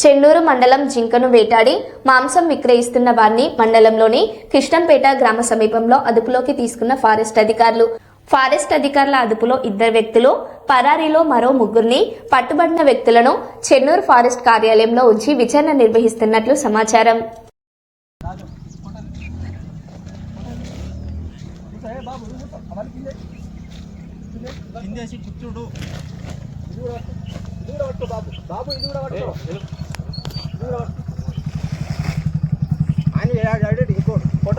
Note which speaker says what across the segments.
Speaker 1: చెన్నూరు మండలం జింకను వేటాడి మాంసం విక్రయిస్తున్న వారిని మండలంలోని కృష్ణంపేట గ్రామ సమీపంలో అదుపులోకి తీసుకున్న ఫారెస్ట్ అధికారులు. ఫారెస్ట్ అధికారుల అదుపులో ఇద్దరు వ్యక్తులు పరారీలో మరో ముగ్గురిని పట్టుబడిన వ్యక్తులను చెన్నూరు ఫారెస్ట్ కార్యాలయంలో ఉంచి విచారణ నిర్వహిస్తున్నట్లు సమాచారం.
Speaker 2: కిందేసి కూర్చుడు.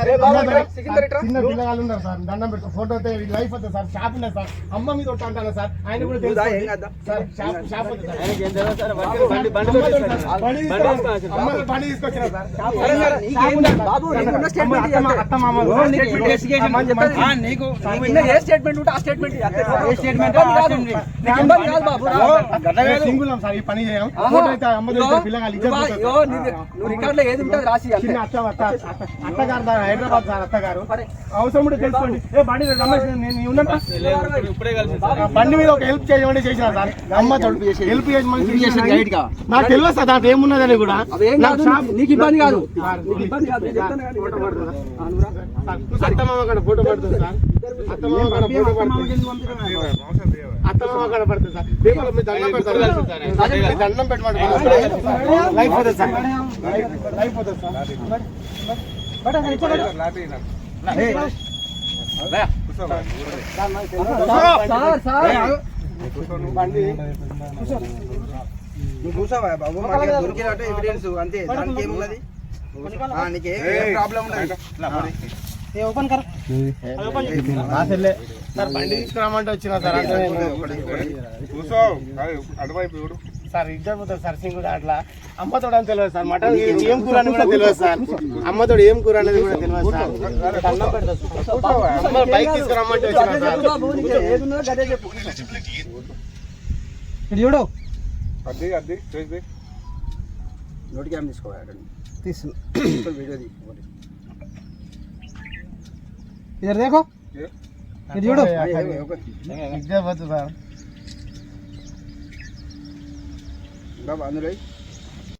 Speaker 3: చిన్న పిల్లగాళ్ళు ఉన్నారు సార్ దండం పెడతా. ఫోటో అయితే లైఫ్ అవుతుంది సార్ షాప్ ఉన్నది సార్. అమ్మ మీద ఒట్టు అంటాను సార్? ఆయన కూడా తెలుసు సార్ షాప్ షాప్ బండి తీసుకొచ్చిన సార్.
Speaker 4: స్టేట్మెంట్ ఉంటే ఆ స్టేట్మెంట్. కాదు. బాబు
Speaker 3: సింగులం సార్ ఈ పని చేయం ఫోటో అయితే అమ్మ పిల్లగాళ్ళు
Speaker 4: రికార్డులో ఏది ఉంటుంది రాసి
Speaker 3: అత్తగారు హైదరాబాద్ సార్ అత్తగారు. అవసరం ఉంటే తెలుసుకోండి. ఏ బండి నేను బండి మీద ఒక హెల్ప్ చేయమని చేసిన సార్. హెల్ప్ చేయమని. నాకు తెలియదు సార్ దాంట్లో ఏమున్నదని కూడా. నాకు
Speaker 4: ఇబ్బంది కాదు.
Speaker 3: అత్తమామ కాడ ఫోటో పడుతుంది సార్. అత్తమామ కాడ ఫోటో పడుతుంది. అత్తమామ కాడ పడుతుంది సార్. పేపర్లో మీ దండం పెడతారు మీ దండం పెట్టమంటారు లైఫ్ అవుతుంది సార్. లైఫ్ అవుతుంది సార్.
Speaker 5: నువ్వు కూర్చోవా బాబు మనకి దొరికినట్టు ఎవిడెన్స్ అంతే దానికి ఏమున్నది ఆ, నీకు ఏ ప్రాబ్లం ఉండదు
Speaker 3: సార్ బండి తీసుకురామంటే వచ్చిన సార్ అంటే నేను- సార్ ఇద్దరు పోతారు సార్ సింగు అట్లా. అమ్మతోడు అని తెలియదు సార్ మటన్ ఏం కూర అని కూడా తెలియదు సార్. అమ్మతోడు ఏం కూర అనేది కూడా తెలియదు సార్. దండం పెడతా బైక్ తీసుకురమ్మంటే
Speaker 4: ఏది ఉన్నదో గదే చెప్పు
Speaker 5: నోటి క్యామ్ తీసుకోవాలి? వీడియో తీ ఒకటి.
Speaker 3: ఇద్దరు దేకో. ఇది చూడు. ఇద్దరు పోతుంది సార్.
Speaker 5: कब आने रही